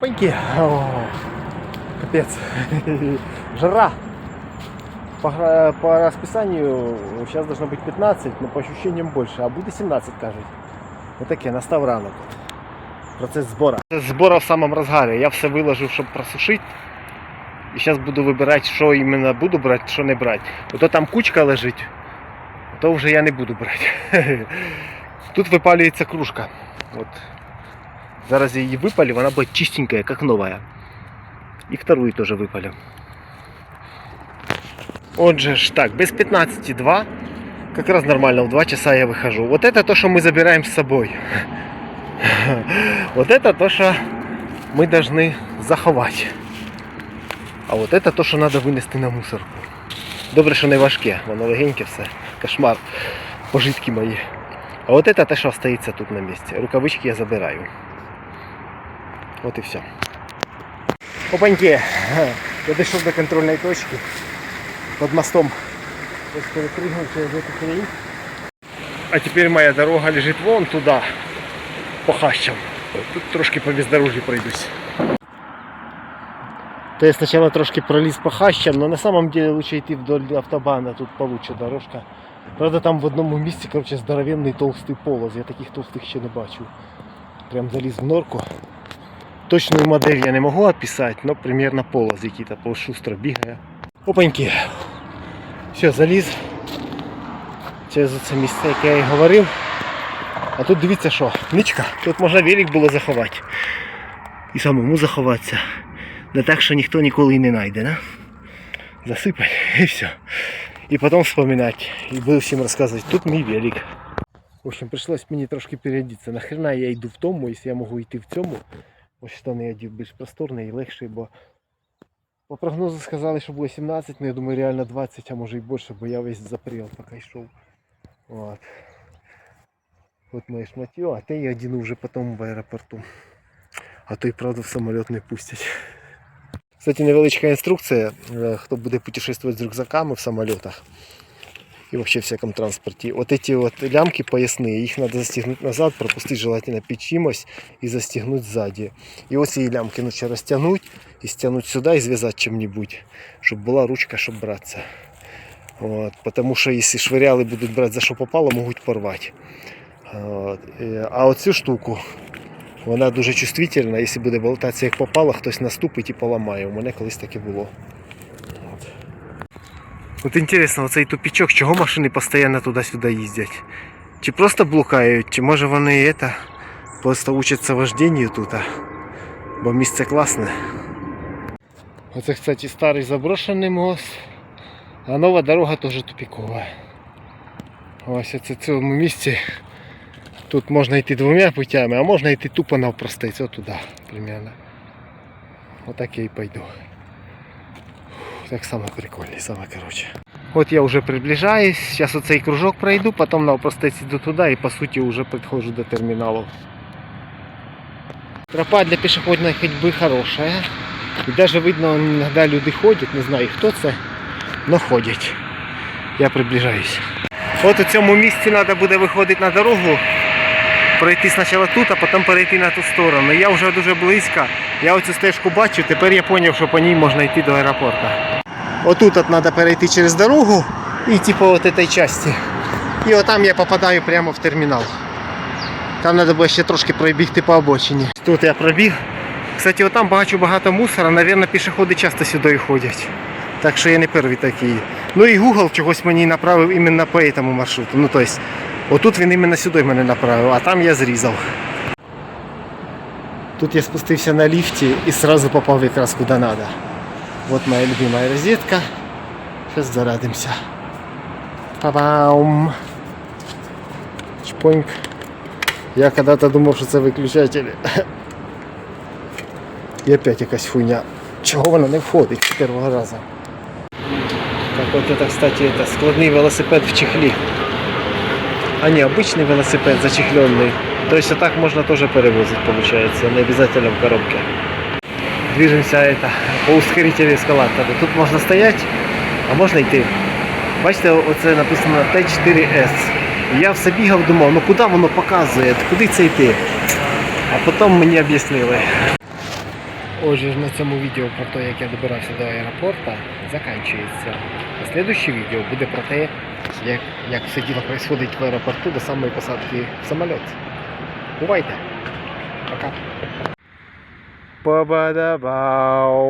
Паньки. Капец. Жара. По, по расписанию сейчас должно быть 15, но по ощущениям больше, а буде 17, кажуть. Отаке, настав ранок. Процес збору. Процес збору в самому розгарі. Я все виложив, щоб просушити. І зараз буду вибирати, що іменно буду брати, що не брати. Ото там кучка лежить, то вже я не буду брати. Тут випалюється кружка. От. Зараз я її випалю, вона буде чистенькая, як нова. І вторую теж випалю. Отже ж так, без 15,2. Как раз нормально, в 2 часа я выхожу. Вот это то, что мы забираем с собой. Вот это то, что мы должны заховать. А от це то, що треба винести на мусорку. Добре, що не важке, воно легеньке все. Кошмар. Пожитки мої. А от це те, що остається тут на місці. Рукавички я забираю. От і все. Опаньки. Я дійшов до контрольної точки. Під мостом. Через хрень. А теперь моя дорога лежит вон туда, по хащам. Тут трошки по бездорожью пройдусь. То я сначала трошки пролез по хащам, но на самом деле лучше идти вдоль автобана, тут получше дорожка. Правда там в одному місці, короче, здоровенний толстий полоз. Я таких толстих ще не бачив. Прям заліз в норку. Точную модель я не можу описати, но примерно полоз який-то полшустро бігає. Опаньки. Все, заліз. Через це місце, яке я і говорив. А тут дивіться що, ничка. Тут можна велик було заховати. І самому заховатися. Не так, що ніхто ніколи і не знайде, да? Засипати і все. І потім вспоминати. І буду всім розказувати, тут мій велик. В общем, прийшлось мені трошки переодітися. Нахрена я йду в тому, якщо я можу йти в цьому. Ось штани я одів більш просторний і легший, бо по прогнозу сказали, що буде 17, але я думаю реально 20, а може і більше, бо я весь запрел, поки йшов. От. От моє шматьо, а те я одіну вже потім в аеропорту. А то й правда в самоліт не пустять. Кстати, невеличка інструкція, е, хто буде путешествувати з рюкзаками в самолітах і вообще в всяком транспорті. От эти вот лямки поясні, їх треба застегнути назад, пропустити желательно під чимось і застегнути ззаді. І ось ці лямки ну, ще розтягнути і стягнути сюди і зв'язати чим-небудь, щоб була ручка, щоб братися. От, потому що якщо швиряли будуть брати за що попало, можуть порвати. От, а оцю штуку, вона дуже чувствительна, якщо буде болтатися як попало, хтось наступить і поламає. У мене колись таке було. От. Інтересно, оцей тупічок, чого машини постійно туди-сюди їздять? Чи просто блукають, чи може вони это, просто учаться вожденню тут. Бо місце класне. Оце, кстати, старий заброшений мост. А нова дорога теж тупікова. Ось оце в цьому місці. Тут можна йти двома путями, а можна йти тупо навпростець, от туди примерно. Отак я і пойду. Так само прикольно, саме короче. От я вже приближаюсь, зараз оцей кружок пройду, потім навпростець іду туди і по суті вже підходжу до терміналу. Тропа для пішохідної ходьби хороша. І навіть видно, іноді люди ходять, не знаю хто це, але ходять. Я приближаюсь. От у цьому місці треба буде виходити на дорогу, пройти спочатку тут, а потім перейти на ту сторону. Я вже дуже близько. Я оцю стежку бачу, тепер я зрозумів, що по ній можна йти до аеропорту. Отут от треба перейти через дорогу і типу от этой части. І отам я попадаю прямо в термінал. Там треба буде ще трошки пробігти по обочині. Тут я пробіг. Кстати, отам бачу багато мусора, Навірно, пішоходи часто сюди ходять. Так що я не перший такий. Ну і Google чогось мені направив іменно по цьому маршруту. Ну тобто, отут він іменно сюди мене направив, а там я зрізав. Тут я спустився на ліфті і сразу попав якраз куди треба. Вот моя любимая розетка. Сейчас зарадимся. Па-бам! Чпоньк. Я когда-то думав, що це виключателі. І опять якась хуйня. Чого вона не входить з першого разу? Так вот это, кстати, складний велосипед в чехлі а не обычный велосипед зачехленный. То есть а так можно тоже перевозить, получается, не обязательно в коробке. Движемся это по ускорителю эскалатора. Тут можно стоять, а можно йти. Бачите, оце написано Т4С. Я все бігав, думав, ну куди воно показує, куди це йти. А потім мені об'яснили. Отже, на цьому відео про те, як я добирався до аеропорту, закінчується. Наступне відео буде про те, як, як все діло происходит в аеропорту до самої посадки в самолет. Бувайте. Пока. Ба-ба-да-бау.